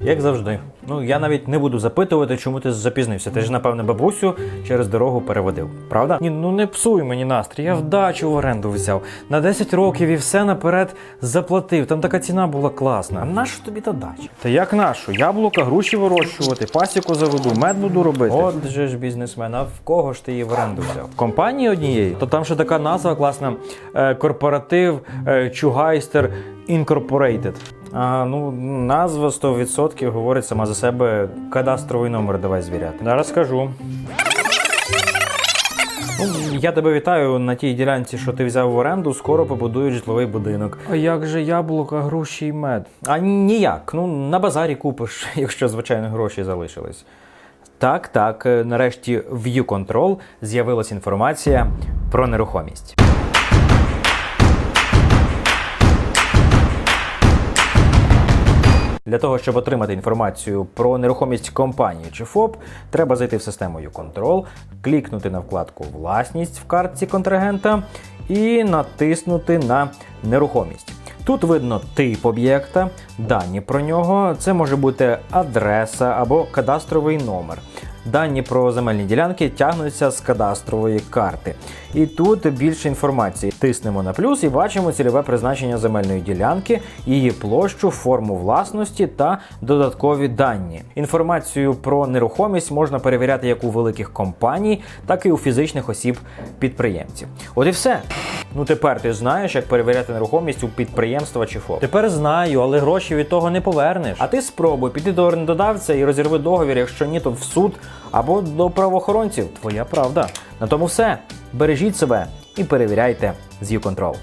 Як завжди. Ну, я навіть не буду запитувати, чому ти запізнився. Ти ж, напевне, бабусю через дорогу переводив, правда? Ні, ну не псуй мені настрій. Я вдачу в оренду взяв. На 10 років і все наперед заплатив. Там така ціна була класна. А нащо тобі та дача? Та як нашу? Яблука, груші вирощувати, пасіку заведу, мед буду робити. От же ж бізнесмен, а в кого ж ти її в оренду взяв? В компанії однієї? То там ще така назва класна: е, корпоратив е, Чугайстер Incorporated. А, ну, назва 100% говорить сама за себе. Кадастровий номер давай звіряти. Зараз скажу. Ну, я тебе вітаю на тій ділянці, що ти взяв в оренду, скоро побудують житловий будинок. А як же яблука, груші й мед? А ніяк. Ну, на базарі купиш, якщо звичайно гроші залишились. Так, так, нарешті в YouControl з'явилась інформація про нерухомість. Для того, щоб отримати інформацію про нерухомість компанії чи ФОП, треба зайти в систему YouControl, клікнути на вкладку Власність в картці контрагента і натиснути на нерухомість. Тут видно тип об'єкта, дані про нього, це може бути адреса або кадастровий номер. Дані про земельні ділянки тягнуться з кадастрової карти. І тут більше інформації. Тиснемо на плюс і бачимо цільове призначення земельної ділянки, її площу, форму власності та додаткові дані. Інформацію про нерухомість можна перевіряти як у великих компаній, так і у фізичних осіб підприємців. От і все. Ну тепер ти знаєш, як перевіряти нерухомість у підприємства чи ФОП. Тепер знаю, але гроші від того не повернеш. А ти спробуй піти до орендодавця і розірви договір, якщо ні, то в суд або до правоохоронців. Твоя правда. На тому все. Бережіть себе і перевіряйте з YouControl.